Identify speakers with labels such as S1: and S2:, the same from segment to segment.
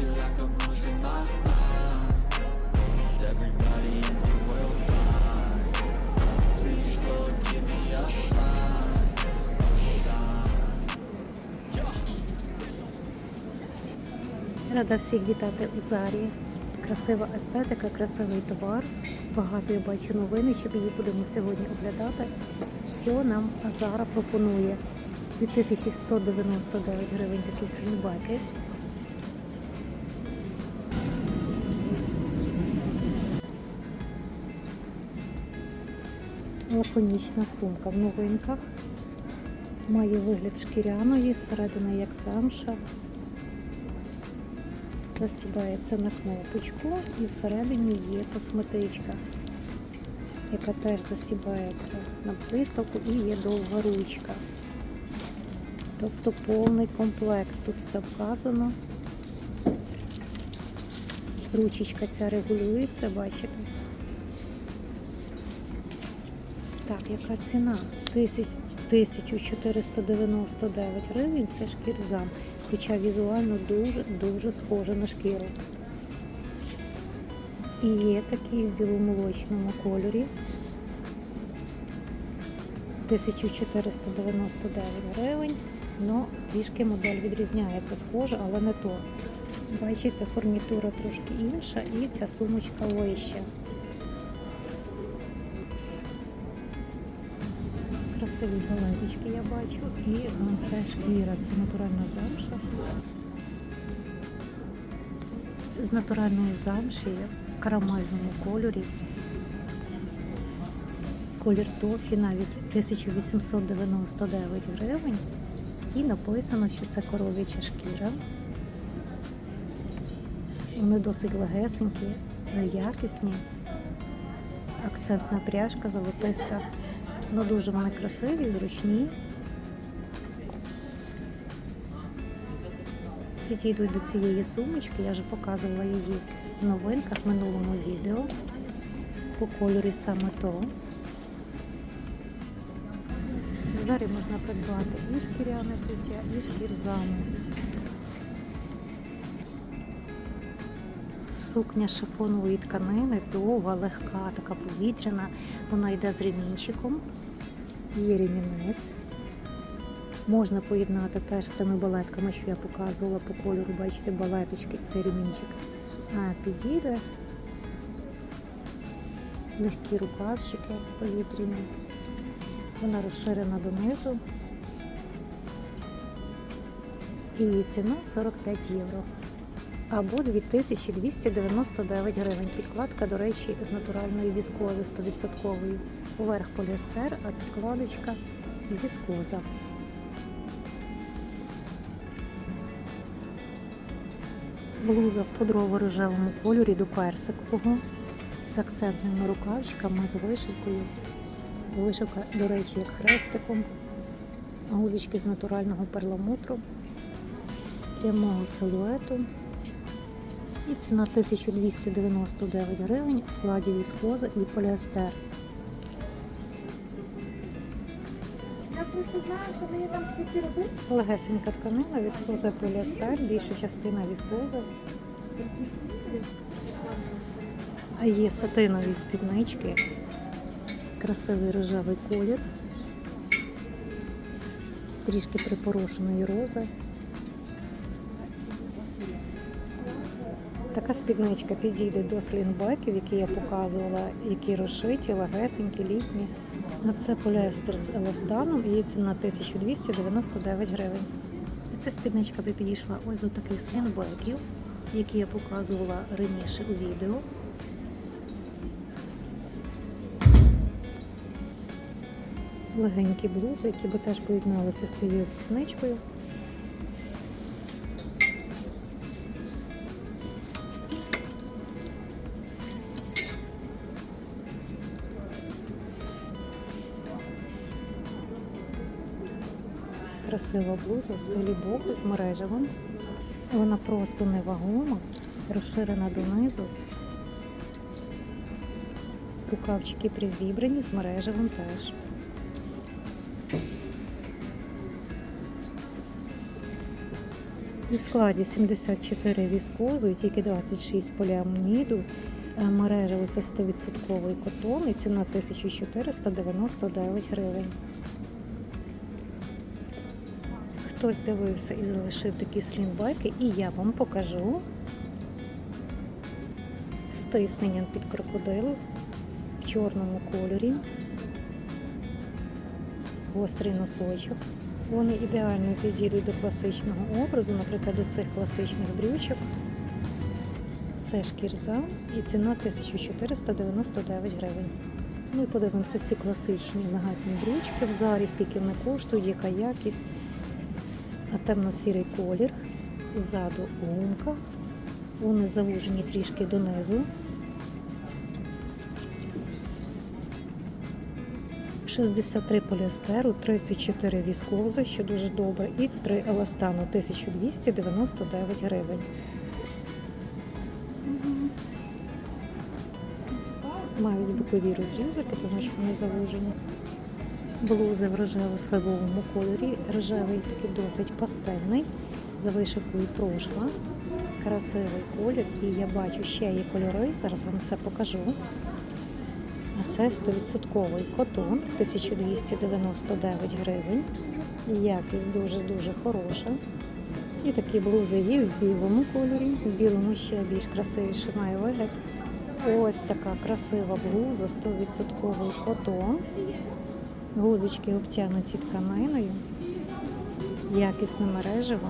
S1: feel like I'm losing my mind. Is everybody in the world blind? Please, Lord, give me a sign, a sign.
S2: Рада всіх вітати у Зарі. Красива естетика, красивий товар. Багато я бачу новини, щоб її будемо сьогодні оглядати. Що нам Зара пропонує? 2199 гривень такі слінбеки. Лаконічна сумка в новинках. Має вигляд шкіряної, середина як замша. Застібається на кнопочку і всередині є косметичка, яка теж застібається на блискавку і є довга ручка. Тобто повний комплект. Тут все вказано. Ручечка ця регулюється, бачите? Так, яка ціна? 1499 гривень це шкірзам, хоча візуально дуже-дуже схоже на шкіру. І є такі в біломолочному кольорі. 1499 гривень, але трішки модель відрізняється, схожа, але не то. Бачите, фурнітура трошки інша і ця сумочка вища. Красиві галеточки я бачу. І це шкіра, це натуральна замша. З натуральної замші в карамельному кольорі. Колір тофі навіть 1899 гривень. І написано, що це коров'яча шкіра. Вони досить легесенькі, якісні. Акцентна пряжка золотиста. Ну, дуже вони красиві, зручні. Підійдуть до цієї сумочки, я вже показувала її в новинках в минулому відео. По кольорі саме то. В зарі можна придбати і шкіряне взуття, і шкірзаму. Сукня шифонової тканини, довга, легка, така повітряна. Вона йде з ремінчиком. Є ремінець. Можна поєднати теж з тими балетками, що я показувала по кольору. Бачите, балеточки і цей ремінчик. Підійде. Легкі рукавчики повітряні. Вона розширена донизу. І ціна 45 євро або 2299 гривень. Підкладка, до речі, з натуральної віскози 100%. Поверх поліестер, а підкладочка віскоза. Блуза в подрово-рожевому кольорі до персикового з акцентними рукавчиками, з вишивкою. Вишивка, до речі, як хрестиком, гудочки з натурального перламутру, прямого силуету. І ціна 1299 гривень у складі віскоза і поліестер. Легесенька тканина, віскоза поліестер, більша частина віскоза. Є сатинові спіднички, красивий рожевий колір, трішки припорошеної рози. Така спідничка підійде до слінбеків, які я показувала, які розшиті, легесенькі, літні. А це поліестер з еластаном, і ціна 1299 гривень. І ця спідничка би підійшла ось до таких слінбеків, які я показувала раніше у відео. Легенькі блузи, які би теж поєдналися з цією спідничкою. Красива блуза з толібоку з мережевим. Вона просто невагома, розширена донизу. Рукавчики призібрані з мережевим теж. В складі 74 віскозу і тільки 26 поліаміду. Е, Мережево це 100% котон і ціна 1499 гривень. Хтось дивився і залишив такі слінбайки, і я вам покажу стиснення під крокодилу в чорному кольорі. Гострий носочок. Вони ідеально підійдуть до класичного образу, наприклад, до цих класичних брючок. Це шкірза і ціна 1499 гривень. Ну і подивимося ці класичні елегантні брючки в зарі, скільки вони коштують, яка якість. Темно-сірий колір. Ззаду гумка. Вони завужені трішки донизу. 63 поліестеру, 34 віскоза, що дуже добре, і 3 еластану 1299 гривень. Мають бокові розрізики, тому що вони завужені. Блузи в рожево-сливовому кольорі. Рожевий такий досить пастельний, за вишивкою прошва. Красивий колір, і я бачу ще є кольори. Зараз вам все покажу. А це 100% котон, 1299 гривень. Якість дуже-дуже хороша. І такі блузи є в білому кольорі. В білому ще більш красивіше має вигляд. Ось така красива блуза, 100% котон. Гузочки обтянуті тканиною. Якісне мережево.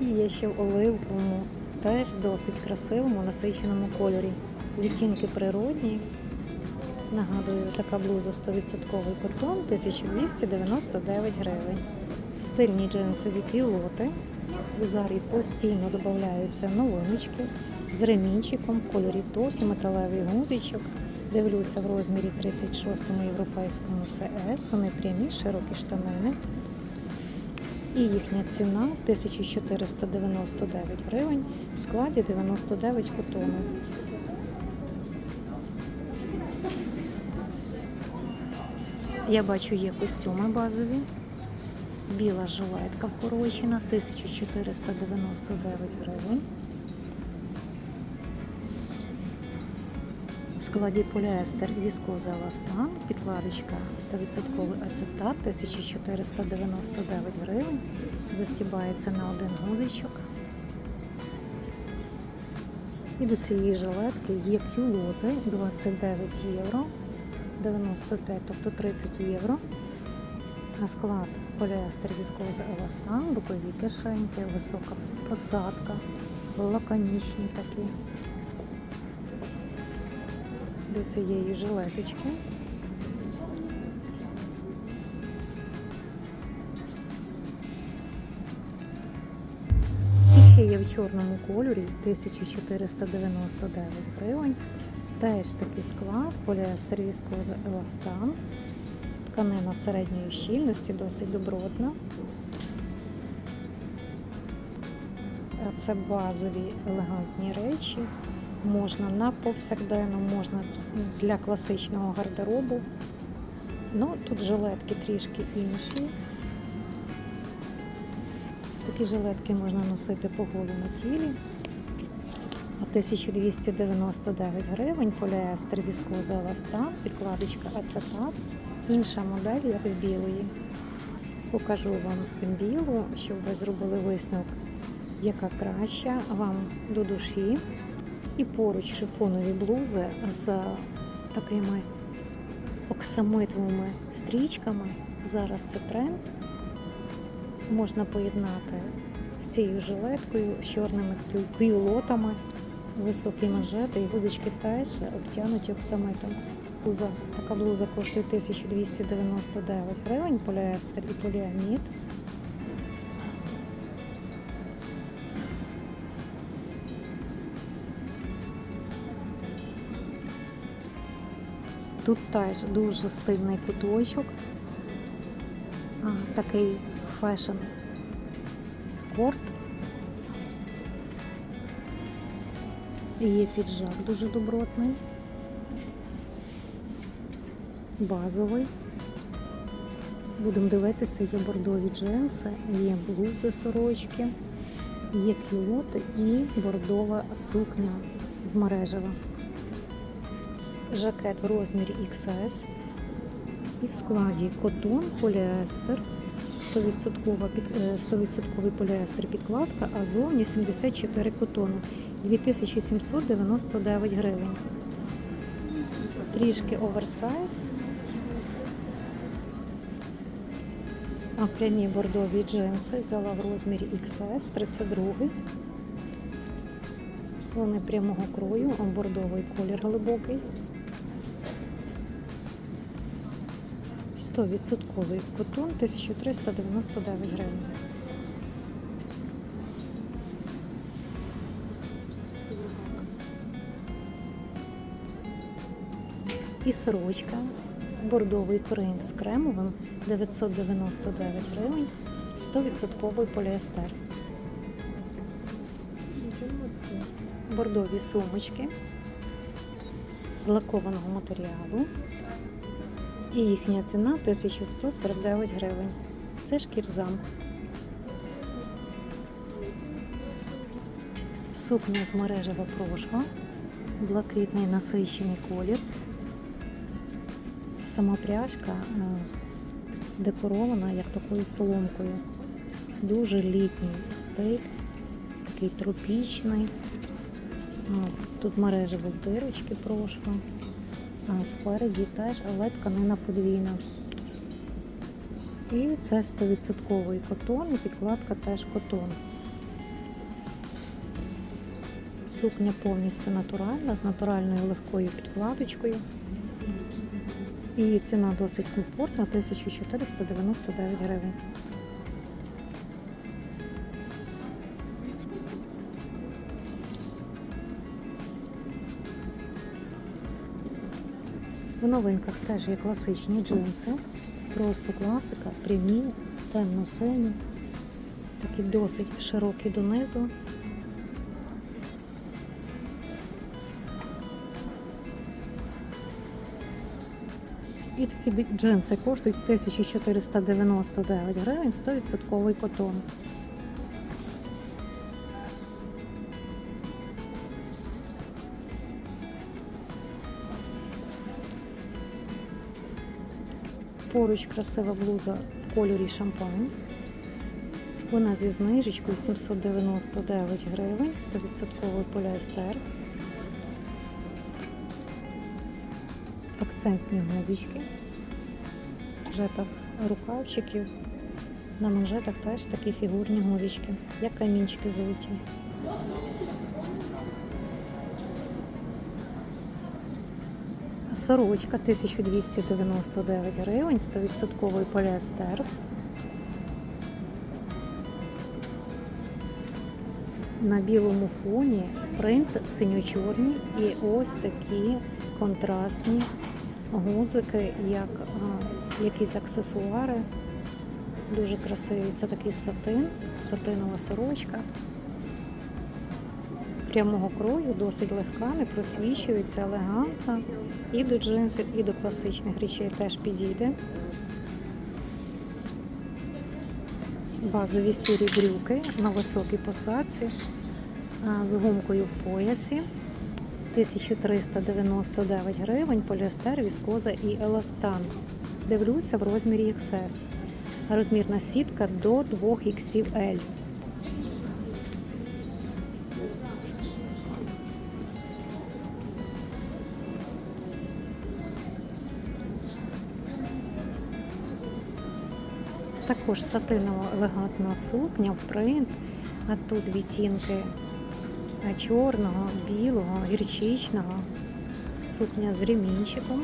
S2: І є ще в оливковому, теж досить красивому, насиченому кольорі. Відтінки природні. Нагадую, така блуза 100% котон 1299 гривень. Стильні джинсові кілоти. У зарі постійно додаються новиночки з ремінчиком, кольорі токі, металевий гузичок. Дивлюся в розмірі 36-му європейському CS. Вони прямі, широкі штанини. І їхня ціна 1499 гривень в складі 99 котону. Я бачу, є костюми базові. Біла жилетка вкорочена, 1499 гривень. Складі поліестер віскоза еластан, підкладочка 100% ацетат, 1499 гривень. Застібається на один гузичок. І до цієї жилетки є кюлоти 29 євро, 95, тобто 30 євро. На склад поліестер віскоза еластан, бокові кишеньки, висока посадка, лаконічні такі. До цієї жилеточки. І ще є в чорному кольорі 1499 гривень. Теж такий склад, поліестер віскоза еластан. Тканина середньої щільності, досить добротна. Це базові елегантні речі. Можна на повсякденно, можна для класичного гардеробу. Ну, тут жилетки трішки інші. Такі жилетки можна носити по голому тілі. 1299 гривень, поліестер віскоза еластан, підкладочка ацетат. Інша модель, як в білої. Покажу вам білу, щоб ви зробили висновок, яка краща вам до душі. І поруч шифонові блузи з такими оксамитовими стрічками. Зараз це тренд. Можна поєднати з цією жилеткою, з чорними кюлотами, високі манжети і гузочки теж обтянуті оксамитом. Така блуза коштує 1299 гривень, поліестер і поліамід. Тут теж дуже стильний куточок. А, такий фешн корт. Є піджак дуже добротний. Базовий. Будемо дивитися, є бордові джинси, є блузи сорочки, є кюлоти і бордова сукня з мережева. Жакет в розмірі XS. І в складі котон, поліестер, 100%, під, е, 100% поліестер підкладка, а зовні 74 котону, 2799 гривень. Трішки оверсайз. А прямі бордові джинси взяла в розмірі XS 32. Вони прямого крою, а бордовий колір глибокий. 100% котон 1399 гривень. І сорочка, бордовий принт з кремовим 999 гривень, 100% поліестер. Бордові сумочки з лакованого матеріалу. І їхня ціна 1149 гривень. Це шкірзам. Сукня з мережева прошва, блакитний насичений колір. Сама пряжка е, декорована як такою соломкою. Дуже літній стиль, такий тропічний. Ну, Тут мережево дирочки прошва. А спереді теж, але тканина подвійна. І це 100% котон, і підкладка теж котон. Сукня повністю натуральна, з натуральною легкою підкладочкою. І ціна досить комфортна 1499 гривень. В новинках теж є класичні джинси, просто класика, прямі, темно-сині, такі досить широкі донизу. І такі джинси коштують 1499 гривень, 100% котон. Поруч красива блуза в кольорі шампань. Вона зі знижечкою 799 гривень, 100% поліестер. Акцентні гузички. Жетах рукавчиків. На манжетах теж такі фігурні гузички, як камінчики золоті. Сорочка 1299 гривень, 100% поліестер. На білому фоні принт синьо-чорний і ось такі контрастні гудзики, як а, якісь аксесуари. Дуже красиві. Це такий сатин, сатинова сорочка. Прямого крою, досить легка, не просвічується, елегантна. І до джинсів, і до класичних речей теж підійде. Базові сірі брюки на високій посадці з гумкою в поясі. 1399 гривень, поліестер, віскоза і еластан. Дивлюся в розмірі XS. Розмірна сітка до 2 XL. Також сатинова елегантна сукня в принт, а тут відтінки чорного, білого, гірчичного, сукня з ремінчиком.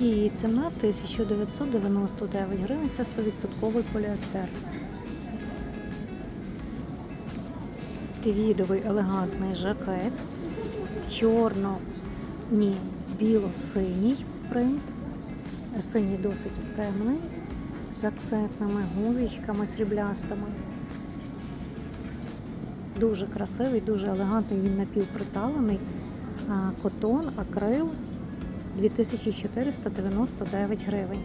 S2: І ціна 1999 гривень, це 100% поліестер. Твідовий елегантний жакет, чорно, ні, біло-синій принт. Синій досить темний, з акцентними гузичками сріблястими. Дуже красивий, дуже елегантний, він напівприталений. Котон, акрил, 2499 гривень.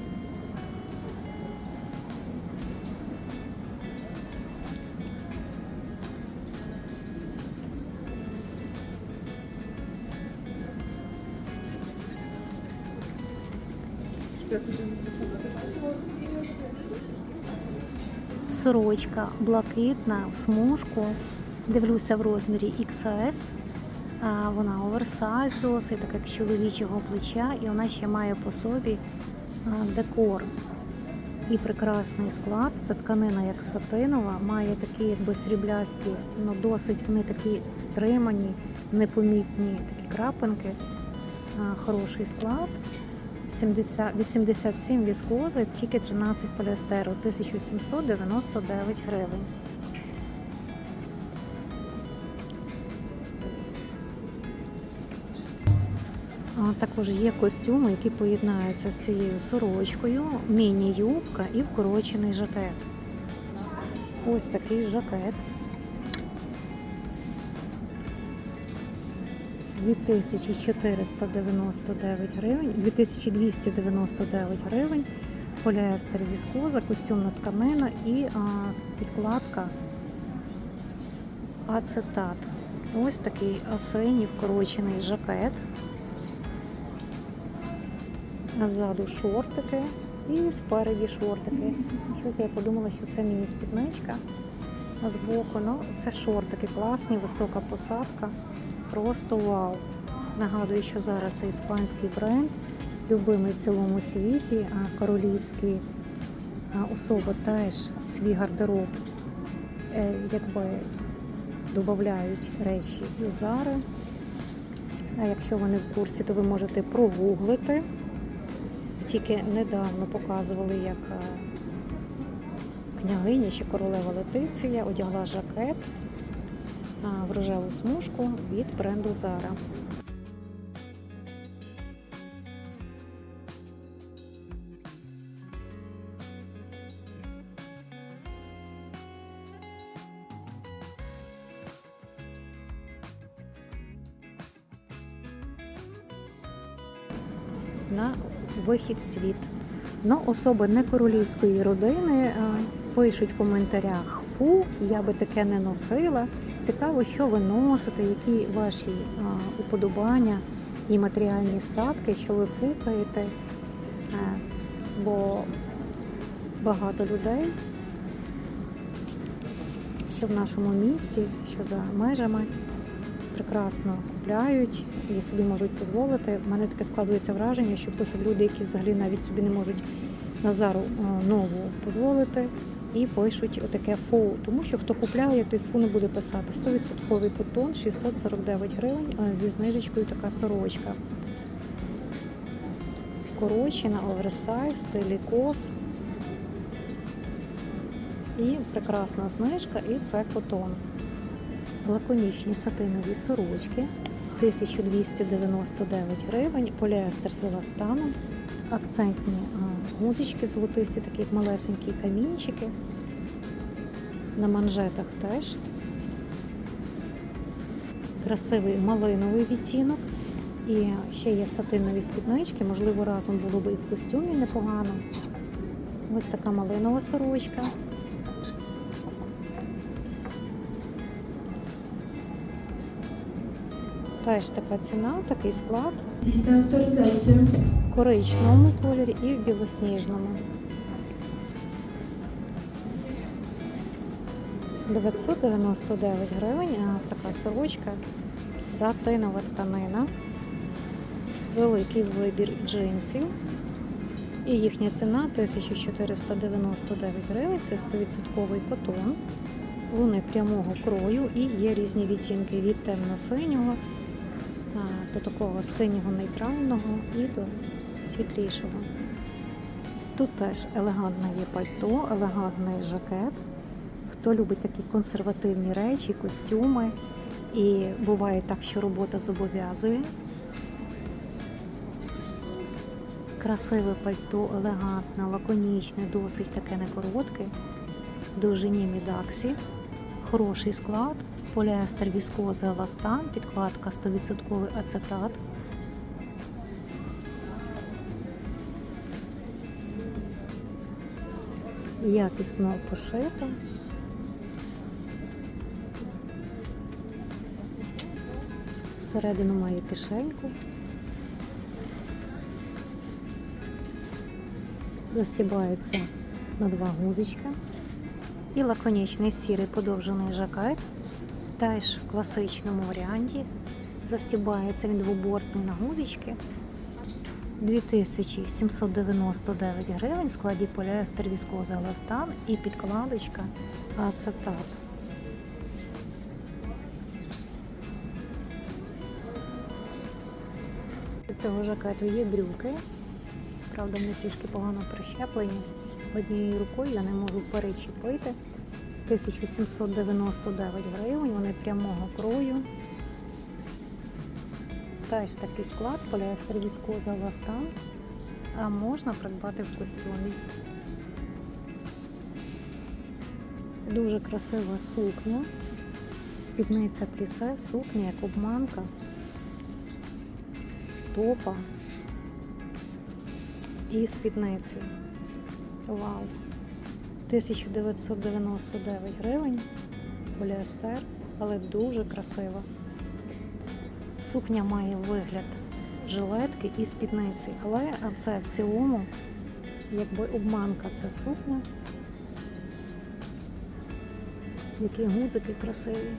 S2: Сорочка блакитна в смужку. Дивлюся в розмірі XS. Вона оверсайз досить, так як чоловічого плеча, і вона ще має по собі декор. І прекрасний склад. Це тканина як сатинова, має такі якби сріблясті, ну досить вони такі стримані, непомітні такі крапинки. Хороший склад. 70, 87 віскози, тільки 13 поліестеру, 1799 гривень. Також є костюми, які поєднаються з цією сорочкою, міні-юбка і вкорочений жакет. Ось такий жакет. 2499 гривень, 2299 гривень, поліестер віскоза, костюмна тканина і а, підкладка ацетат. Ось такий осенній вкорочений жакет. Ззаду шортики і спереді шортики. Щось я подумала, що це міні-спідничка збоку. Ну, це шортики класні, висока посадка. Просто вау. Нагадую, що зараз це іспанський бренд, любимий в цілому світі, а королівські особи теж свій гардероб е, якби додають речі із Зари. А якщо ви не в курсі, то ви можете прогуглити. Тільки недавно показували, як е, княгиня чи королева Летиція одягла жакет в рожеву смужку від бренду Zara. на вихід світ. Ну, особи не королівської родини пишуть в коментарях фу, я би таке не носила. Цікаво, що ви носите, які ваші а, уподобання і матеріальні статки, що ви фукаєте. Е, Бо багато людей, що в нашому місті, що за межами, прекрасно купляють і собі можуть дозволити. У мене таке складується враження, що пишуть люди, які взагалі навіть собі не можуть Назару е, нову дозволити, і пишуть отаке фу. Тому що хто купляє, той фу не буде писати. 100% котон 649 гривень е, зі знижечкою така сорочка. Корочена, оверсайз, стилі кос. І прекрасна знижка, і це котон. Лаконічні сатинові сорочки 1299 гривень, поліестер з еластаном, акцентні а, гудзички золотисті, такі малесенькі камінчики. На манжетах теж. Красивий малиновий відтінок. І ще є сатинові спіднички, можливо, разом було б і в костюмі непогано. Ось така малинова сорочка. Теж така ціна, такий склад
S3: Авторизацію.
S2: Коричневому кольорі і в білосніжному. 999 гривень, а така сорочка, сатинова тканина, великий вибір джинсів. І їхня ціна 1499 гривень, це 100% котон. Вони прямого крою і є різні відтінки від темно-синього до такого синього нейтрального і до світлішого. Тут теж елегантне є пальто, елегантний жакет. Хто любить такі консервативні речі, костюми, і буває так, що робота зобов'язує. Красиве пальто, елегантне, лаконічне, досить таке не коротке, довжині мідаксі, хороший склад, поліестер віскоза еластан, підкладка 100% ацетат. Якісно пошито. Всередину має кишеньку. Застібається на два гудзичка. І лаконічний сірий подовжений жакет. Теж в класичному варіанті. Застібається він двобортний на гудзички. 2799 гривень в складі поліестер віскоза еластан і підкладочка ацетат. До цього жакету є брюки. Правда, вони трішки погано прищеплені. Однією рукою я не можу перечепити. 1799 гривень, вони прямого крою. Теж такий склад, поліестер віскоза ластан, а можна придбати в костюмі. Дуже красива сукня. Спідниця плісе, сукня як обманка, топа і спідниці. Вау! 1999 гривень, поліестер, але дуже красива. Сукня має вигляд жилетки і спідниці, але це в цілому, якби обманка, це сукня. Які гудзики красиві.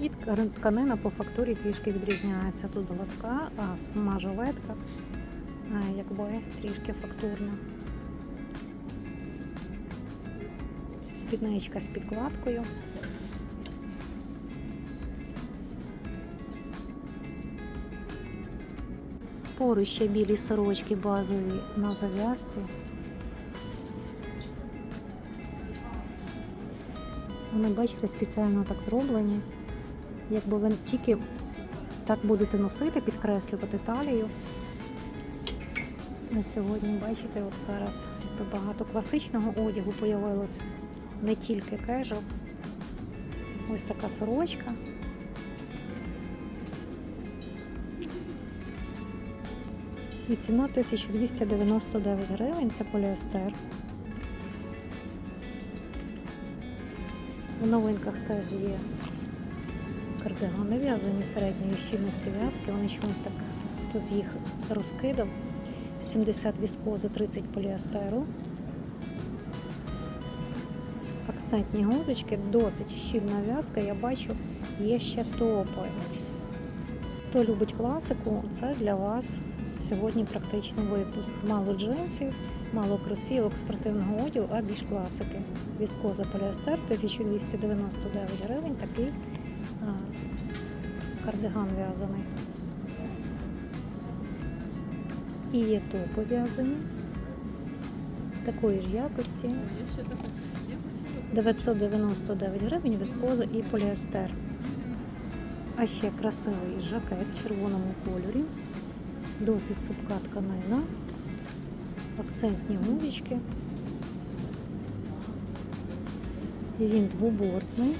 S2: І тканина по фактурі трішки відрізняється. Тут гладка, а сама жилетка якби трішки фактурна. Спідничка з підкладкою. Поруч ще білі сорочки базові на зав'язці. Вони, бачите, спеціально так зроблені. Якби ви тільки так будете носити, підкреслювати талію. На сьогодні, бачите, от зараз багато класичного одягу появилося, не тільки кежел. Ось така сорочка. І ціна 1299 гривень, це поліестер. У новинках теж є кардигани в'язані середньої щільності в'язки. Вони чомусь так хтось їх розкидав. 70 віскозу, 30 поліестеру. Акцентні гузочки, досить щільна в'язка, я бачу, є ще топи. Хто любить класику, це для вас сьогодні практично випуск. Мало джинсів, мало кросівок спортивного одягу, а більш класики. Віскоза поліестер 1299 гривень, такий а, кардиган в'язаний. І є топи в'язані такої ж якості. 999 гривень віскоза і поліестер. А ще красивий жакет в червоному кольорі. Досить цупка тканина, акцентні гудочки. І він двобортний,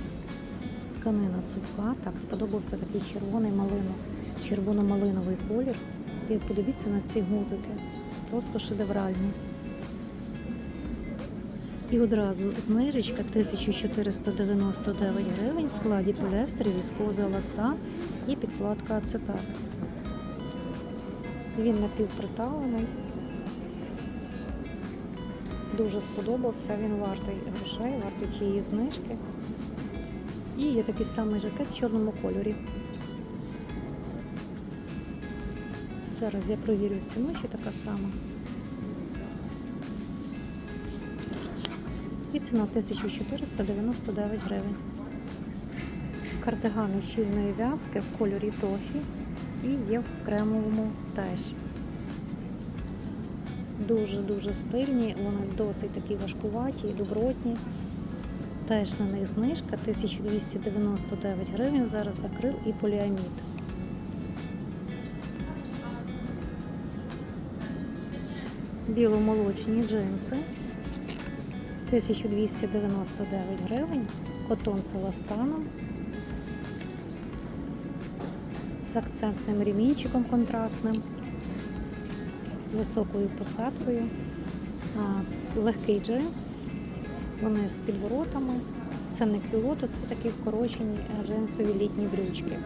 S2: тканина цупка. Так, сподобався такий червоний малино, червоно-малиновий колір. І подивіться на ці гудзики. Просто шедевральні. І одразу знижечка 1499 гривень в складі поліестер, віскоза еластан і підкладка ацетат. Він напівприталений. Дуже сподобався, він вартий грошей, вартий тієї знижки. І є такий самий жакет в чорному кольорі. Зараз я провірю ціну, чи така сама. І ціна 1499 гривень. Кардигани щільної в'язки в кольорі тофі і є в кремовому теж. Дуже-дуже стильні, вони досить такі важкуваті і добротні. Теж на них знижка 1299 гривень. Зараз акрил і поліамід. Біломолочні джинси 1299 гривень, котон з еластаном, з акцентним ремінчиком контрастним, з високою посадкою. Легкий джинс. Вони з підворотами. Це не кюлоти, це такі вкорочені джинсові літні брючки.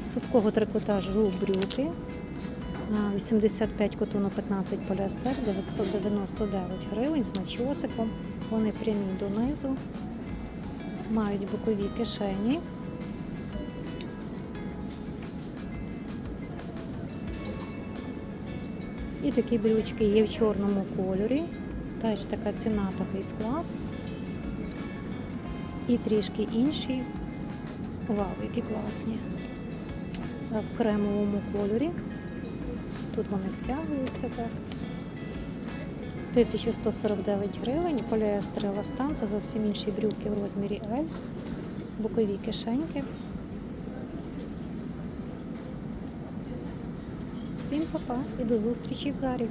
S2: З сухого трикотажу брюки. А, 85 котону 15 поліестер, 999 гривень з начосиком. Вони прямі донизу, мають бокові кишені. І такі брючки є в чорному кольорі. Теж така ціна, такий склад. І трішки інші. Вау, які класні. В кремовому кольорі. Тут вони стягуються так. 1149 гривень, поліестер еластан, це зовсім інші брюки в розмірі L, бокові кишеньки. Всім па-па і до зустрічі в зарі.